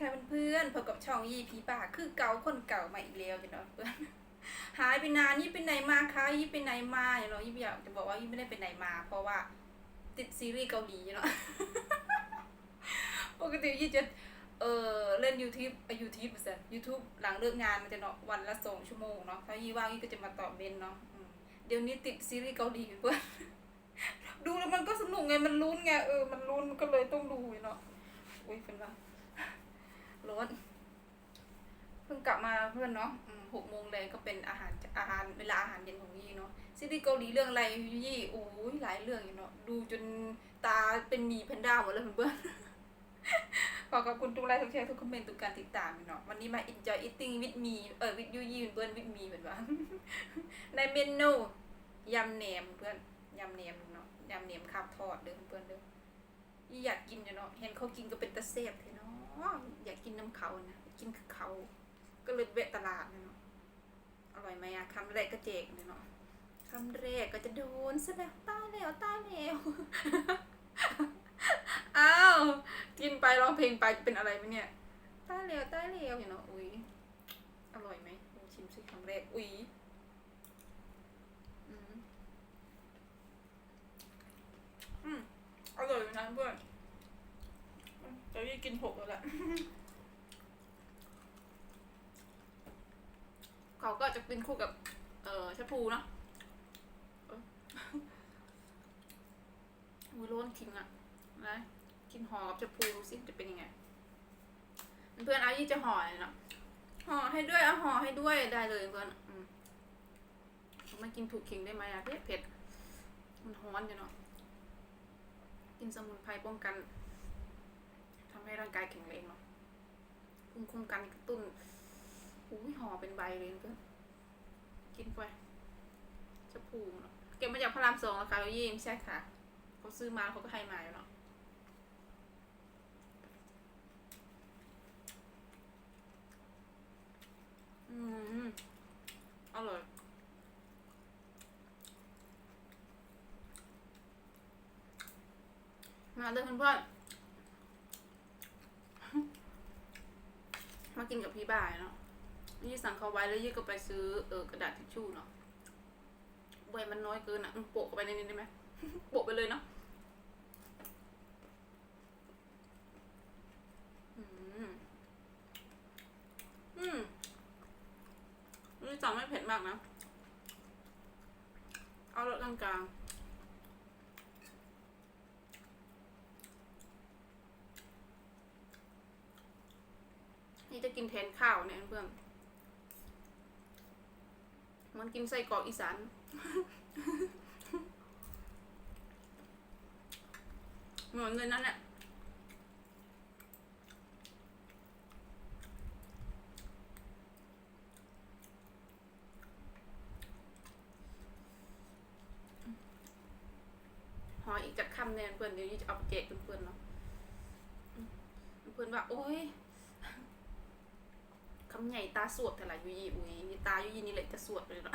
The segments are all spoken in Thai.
ค่ะเพื่อนๆพบกับช่องยีพีป่าคือเก่าคนเก่ามาอีกแล้วจ้ะเนาะเพื่อนหายไปนานยี่ไปไหนมาคะยี่ไปไหนมาเนาะยี่อยากจะบอกว่ายี่ไม่ได้ไปไหนมา เพราะว่าติดซีรีส์เกาหลีเนาะปกติยี่จะเออเล่น YouTube ไป YouTube ไปซะ YouTube หลังเลิกงานมันจะเนาะวันละสองชั่วโมงเนาะถ้ายี่ว่างยี่ก็จะมาตอบเมนเนาะเดี๋ยวนี้ติดซีรีส์เกาหลีเพื่อนดูแล้วมันก็สนุกไงมันลุ้นไงเออมันลุ้นก็เลยต้องดูเนาะอุ้ยเป็นว่า ร้อนเพิ่งกลับมาเพื่อนเนาะหกโมงเลยก็เป็นอาหารอาหารเวลาอาหารเย็นของยี่เนาะซีรีส์เกาหลีเรื่องอะไรยี่โอ้ยหลายเรื่องอยู่เนาะดูจนตาเป็นหมีแพนด้าหมดเลยเพื่อนขอขอบคุณทุกไลค์ทุกแชร์ทุกคอมเมนต์ทุกการติดตามเนาะวันนี้มา enjoy eating with me เออ with you ยี่เพื่อน with me เหมือนว่าในเมนูยำแหนมเพื่อนยำแหนมเนาะยำแหนมข้าวทอดเด้อเพื่อนเด้อยี่ อยากกินอยู่เนาะเห็นเขากินก็เป็นตะเซบเทเนาะอยากกินน้ำเขานะกินคือเขาก็เลยแวะตลาดเนาะอร่อยไหมอะคำแรกก็เจกเนาะคำแรกก็จะโดนแล้วตายแล้วตายแล้วอ้าวกินไปร้องเพลงไปเป็นอะไรไหมเนี่ยตายแล้วตายแล้วอย่างเนาะอุ้ยอร่อยไหมลองชิมสิคำแรกอุ้ยอืมอืมอร่อยนะเพื่อนจะรี กินหกแล้วแหละ เขาก็จะเป็นคู่กับ เอ่อชะพูเนาะอุ้ยร้อนทิ้งอะนะกินห่อกับชะพูดูสิจะเป็นยังไง เพื่อนเอายี่จะห่อเลยเนาะห่อให้ด้วยเอาห่อให้ด้วยได้เลยเพื่อนมไม่กินถูกขิงได้ไหมอะเผ็ดเผ็ดมันฮ้อนอยู่เนาะกินสมุนไพรป้องกัน ให้ร่างกายแข็งแรงเนาะภูมิคุ้มกันกระตุ้นอุ้ยห่อเป็นใบเลยเพื่อนกินไปชะพูเนาะเก็บมาจากพระรามสองราคายี่ไม่ใช่ค่ะเขาซื้อมาเขาก็ให้มาเนาะอืมอร่อยมาเลยเพื่อนๆ มา กินกับพี่บ่ายเนาะยี่สั่งเขาไว้แล้วยี่ก็ไปซื้อเออกระดาษทิชชู่เนาะใบมันน้อยเกินอะโปะเข้าไปในนี้ได้ไหมโปะไปเลยเนาะอืมอืมนี่จังไม่เผ็ดมากนะ เอารสกลางๆนี่จะ กินแทนข้าวเนี่ยเพื่อนมันกินไส้กรอกอีสานเหมือนเลยนั่นแหละหออีกจากคำเนี่ยเพื่อนเดี๋ยวนี้จะเอาไปแจกเพื่อนๆเนาะเพื่อนว่า โอ้ย คำใหญ่ตาสวดแต่ละยูยีอุ้ยนี่ตายูยีนี่แหละจะสวดเลยเนาะ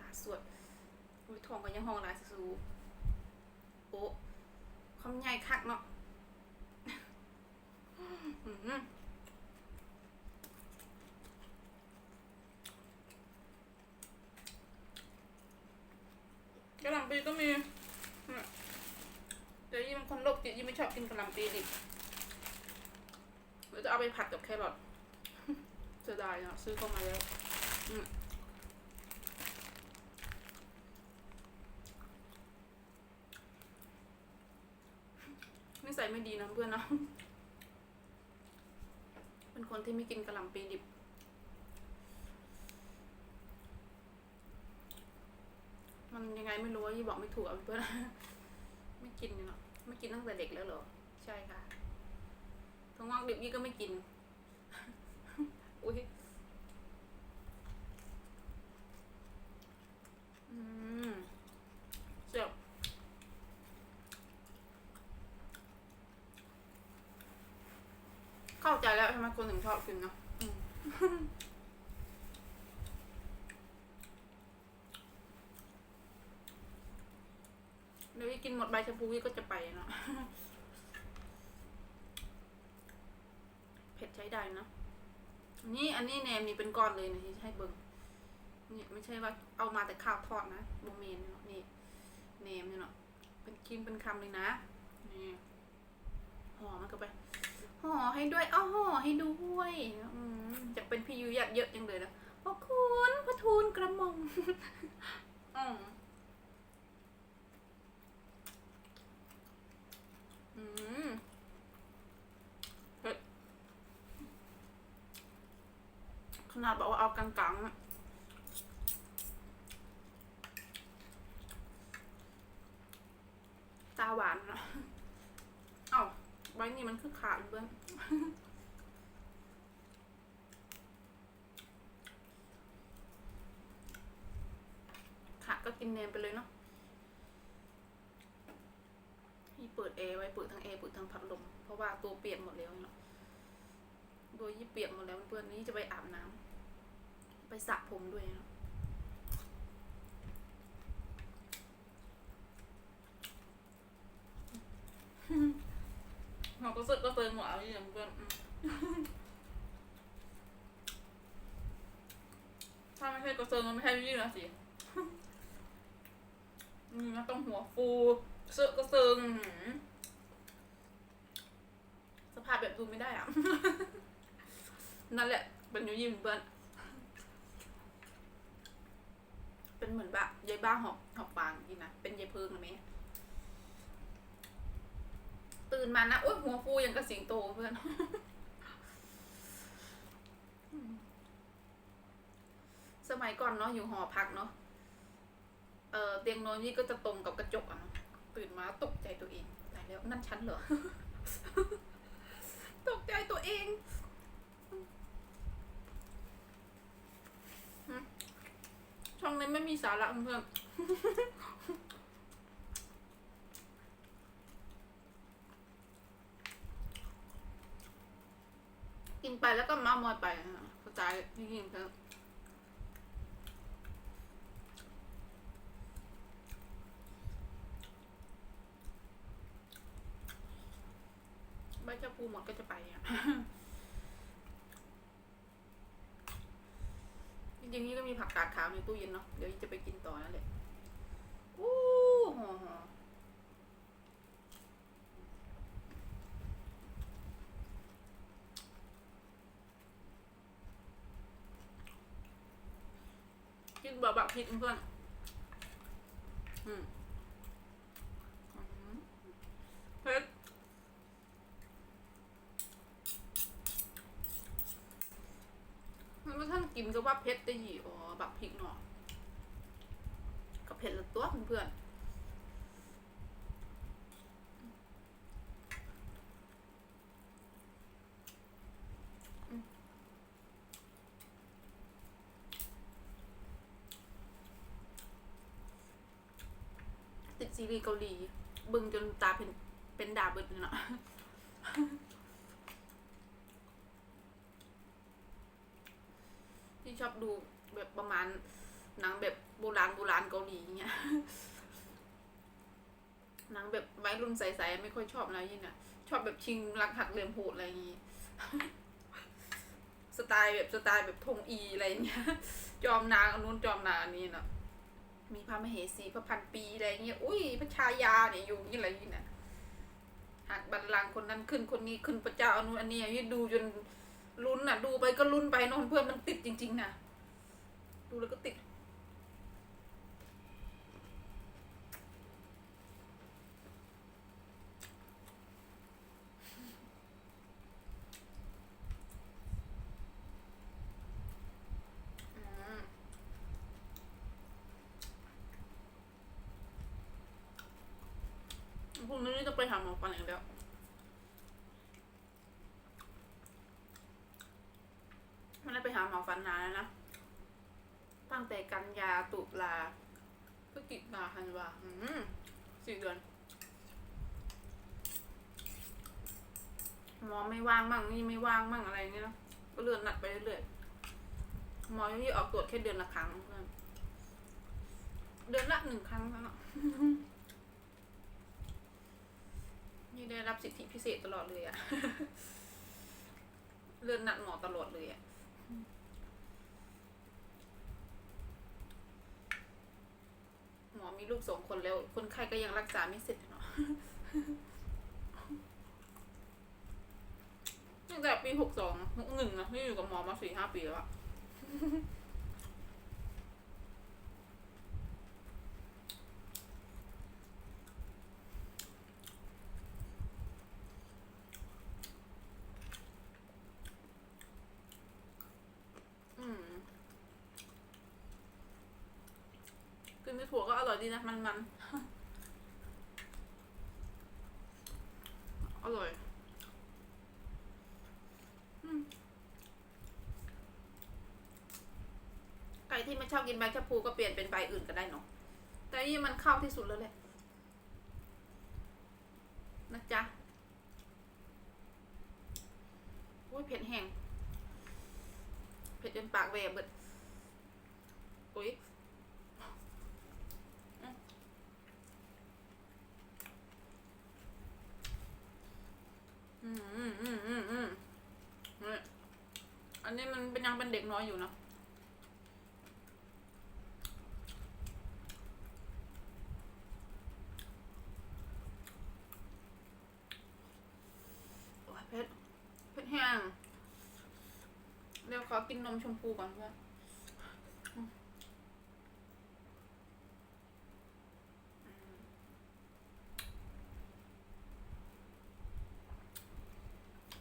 ตาสวดอุ้ยทองก็ยังห้องลายสูโอ้คำใหญ่คักเนาะอืมกระหล่ำปีก็มีเดี๋ยวยี่มันคนโรคจิตยี่ไม่ชอบกินกะหล่ำปีดิเดี๋ยวจะเอาไปผัดกับแครอท เสียดายเนาะซื้อเข้ามาแล้วอืมนิสัยไม่ดีนะเพื่อนเนาะเป็นคนที่ไม่กินกระหล่ำปีดิบ มันยังไงไม่รู้ว่ายี่บอกไม่ถูกอะเพื่อนไม่กินเนาะไม่กินตั้งแต่เด็กแล้วเหรอ ใช่ค่ะถั่วงอกดิบยี่ก็ไม่กิน อุ้ยอืมเจ็บเข้าใจแล้วทำไมคนถึงชอบกินเนาะเดี๋ยวยี่กินหมดใบชะพูยี่ก็จะไปเนาะใช้ได้นาะ นนี้อันนี้แหนมนี่เป็นก้อนเลยนะที่ให้เบิ่งนี่ไม่ใช่ว่าเอามาแต่ข้าวทอดนะโมเมนเนาะนี่แหนมเนี่ยเนาะเป็นคิมเป็นคำเลยนะนี่ห่อมันก็ไปห่อให้ด้วยอ้าห่อให้ด้วยอืมจะเป็นพี่ยุยอะเยอะจังเลยนะพระคุณพระทูลกระหม่อมอืมอืมเผ็ดข นาดบอกว่าเอากลางๆอะตาหวานนะเอ้าใบนี้มันคือขาดเบื้องขาดก็กินเนมไปเลยเนาะที่เปิดแอร์ไว้เปิดทั้งแอร์เปิดทั้งพัดลม เพราะว่าตัวเปียกหมดแล้วเนาะ โดยยี่เปียกหมดแล้วเพื่อนนี้จะไปอาบน้ำ ไปสระผมด้วยเนะเราก็สึกก็เติมหัวเอาอย่างเพื่อนถ้าไม่ใช่กระเซิงมันไม่ใช่ยี่นะสินี่มันต้องหัวฟูเสื้อกระเซิงสภาพแบบดูไม่ได้อะนั่นแหละ เป็นยูยิมเพื่อน เป็นเหมือนแบบยายบ้าหอบหอบฟางกินนะเป็นยายเพิงนะแม่ตื่นมานะโอ้ยหัวฟูอย่างกระสิงโตเพื่อนสมัยก่อนเนาะอยู่หอพักเนาะเออเตียงนอนนี่ก็จะตรงกับกระจกอะนะตื่นมาตกใจตัวเองตายแล้วนั่นฉันเหรอ ตกใจตัวเองหึช่องนี้ไม่มี สาระเพื่อนกินไปแล้วก็มามอยไปนะกระจายที่กินเถอะใบชะพูหมดก็จะไปอะ จริงๆนี่ก็มีผักกาดขาวในตู้เย็นเนาะ เดี๋ยวจะไปกินต่อนั่นแหละอู้หอหอกินบบแบะพริกเพื่อนอืมอืมเผ็ด มันไม่ท่านกินก็ว่าเผ็ดได้ยี่อ๋อบักพริกเนาะกับเผ็ดละตัวเพื่อนติดซีรีส์เกาหลี บึงจนตาเป็นเป็นดาบิดเลยเนาะ ที่ชอบ ดูแบบประมาณหนังแบบโบราณโบราณเกาหลีเงี้ยหนังแบบวัยรุ่นใสๆไม่ค่อยชอบอะไรยิ่งอะ ชอบแบบชิงรักหักเหลี่ยมโหดอะไรอย่างงี้สไตล์แบบสไตล์แบบธงอีอะไรเงี้ย จอมนางอนุนจอมนางอันนี้เนาะมีพระมเหสีพระพันปีอะไรเงี้ยอุ้ยพระชายาเนี่ยอยู่นี่อะไรนี่นะหักบัลลังก์คนนั้นขึ้นคนนี้ขึ้นพระเจ้าอนุอันนี้ยี่ดูจนลุ้นอะ ดูไปก็ลุ้นไปนอนเพื่อนมันติดจริง ๆนะ ดูแล้วก็ติดอืมพรุ่งนี้จะไปหาหมอฟันอีกแล้วไม่ได้ไปหาหมอฟันนานแล้วนะ ตั้งแต่กันยาตุลาพฤศจิกาธันวาสี่เดือนหมอไม่ว่างมั่งนี่ไม่ว่างมั่งอะไรเงี้ยก็เลื่อนนัดไปเรื่อยหมอที่ออกตรวจแค่เดือนละครั้งเพื่อนเดือนละหนึ่งครั้งเท่านั้นนี่ได้รับสิทธิพิเศษตลอดเลยอะเลื่อนนัดหมอตลอดเลยอะ มอมีลูกสองคนแล้วคนไข้ก็ยังรักษาไม่เสร็จเนาะตั้งแต่ปีหกสองหกหนึ่งนะที่อยู่กับหมอมาสี่ห้าปีแล้วอะ อืมกินในถั่วก็อร่อย ดีนะมันมันๆอร่อยอืมใครที่ไม่ชอบกินใบชะพูก็เปลี่ยนเป็นใบอื่นก็ได้เนาะแต่นี่มันเข้าที่สุดแล้วแหละนะจ๊ะอุ้ยเผ็ดแห้งเผ็ดจนปากแหวกเบิดอุ้ยอืมอืมอืมอืมอืมนี่อั นนี้มันเป็นยังเป็นเด็กน้อยอยู่เนะโอ้ยเผ็ดเผ็ดแห้งเดี๋ยวขอกินนมชมพูก่อนเพื่อน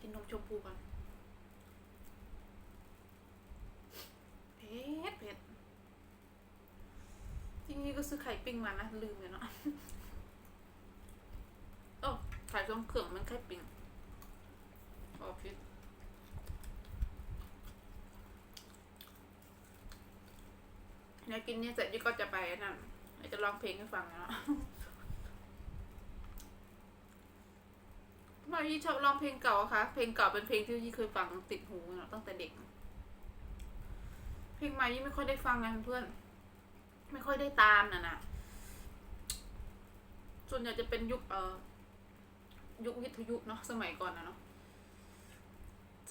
กินนมชมพูก่อนเผ็ดเผ็ด จริงๆก็ซื้อไข่ปิ้งมานะ ลืมเลยเนาะโอ้ไข่ทรงเครื่องมันไข่ปิ้งโอ้ผิดเนี่ยกินเนี่ยเสร็จยี่ก็จะไปนั่นจะร้องเพลงให้ฟังนะทำไมยี่ชอบร้องเพลงเก่าคะ เพลงเก่าเป็นเพลงที่ยี่เคยฟังติดหูเนาะตั้งแต่เด็ก เพลงใหม่ยี่ไม่ค่อยได้ฟังไงเพื่อน ไม่ค่อยได้ตามน่ะนะส่วนใหญ่จะเป็นยุคเอ่อยุควิทยุเนาะสมัยก่อนนะเนาะ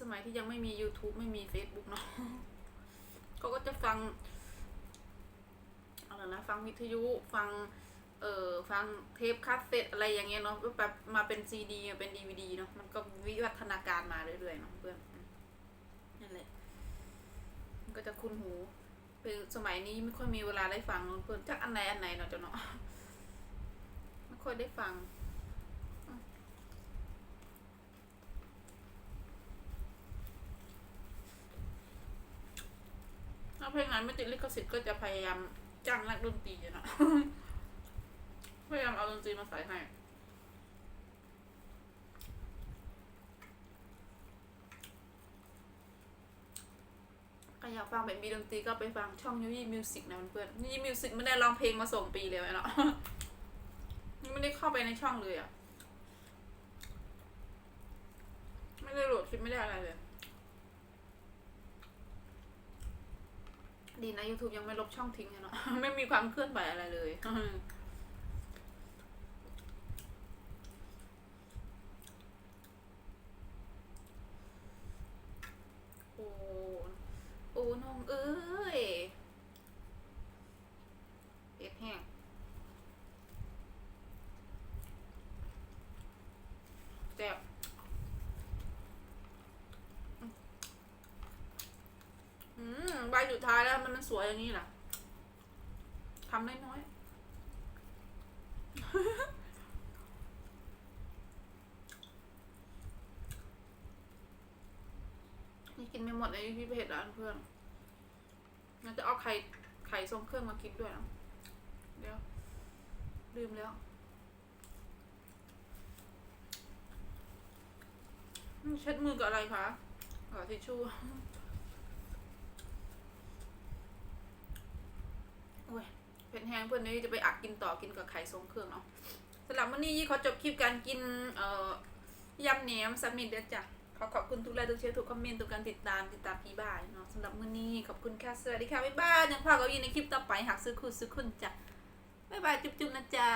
สมัยที่ยังไม่มี YouTube ไม่มี Facebook เนาะเขาก็จะฟังอะไรนะฟังวิทยุฟัง เอ่อฟังเทปคาสเซ็ตอะไรอย่างเงี้ยเนาะแบบมาเป็นซีดีเป็นดีวดีเนาะมันก็วิวัฒนาการมาเรื่อยๆเนาะเพื่อนนั่นแหละมันก็จะคุ้นหู เป็นสมัยนี้ไม่ค่อยมีเวลาได้ฟังเพื่อนจักอันไหนอันไหนเนาะจ้ะเนาะไม่ค่อยได้ฟังถ้าเพลงไหนไม่ติดลิขสิทธิ์ก็จะพยายามจ้างนักดนตรีเนาะพยายามเอาดนตรีมาใส่ให้ ใครอยาก ฟังแบบมีดนตรีก็ไปฟังช่องยูยี่มิวสิกนะเพื่อนยูยี่มิวสิกไม่ได้ร้องเพลงมาส่งปีเลยเนาะไม่ได้เข้าไปในช่องเลยอะไม่ได้โหลดคลิปไม่ได้อะไรเลย ดีนะ YouTube ยังไม่ลบช่องทิ้งเนาะไม่มีความเคลื่อนไหวอะไรเลย โอ้โอ้น้องเอ้ยเผ็ดแห้งแซ่บอืมใบ สุดท้ายแล้วมันมันสวยอย่างนี้ล่ะทำน้อยๆนี่กินไม่หมดเลยพี่เผ็ดร้านเพื่อนมันจะเอาไข่ไข่ทรงเครื่องมากินด้วยนะเดี๋ยวลืมแล้ว เช็ดมือกับอะไรคะกับทิชชู่ โอ้ย เผ็ดแห้งเพื่อนนี่จะไปอักกินต่อกินกับไข่ทรงเครื่องเนาะสำหรับวันนี้ยี่ขอจบคลิปการกินเอ่อยำแหนมสามิดเด้อจ้ะขอขอบคุณทุกไลค์ทุกแชร์ทุกคอมเมนต์ทุกการติดตามติดตามพี่บ้ายเนาะสำหรับวันนี้ขอบคุณค่ะสวัสดีค่ะบ๊ายบายยังพากับยี่ในคลิปต่อไปหากซื้อคุณซื้อคุณจ้ะบ๊ายบายจุ๊บๆนะจ๊ะ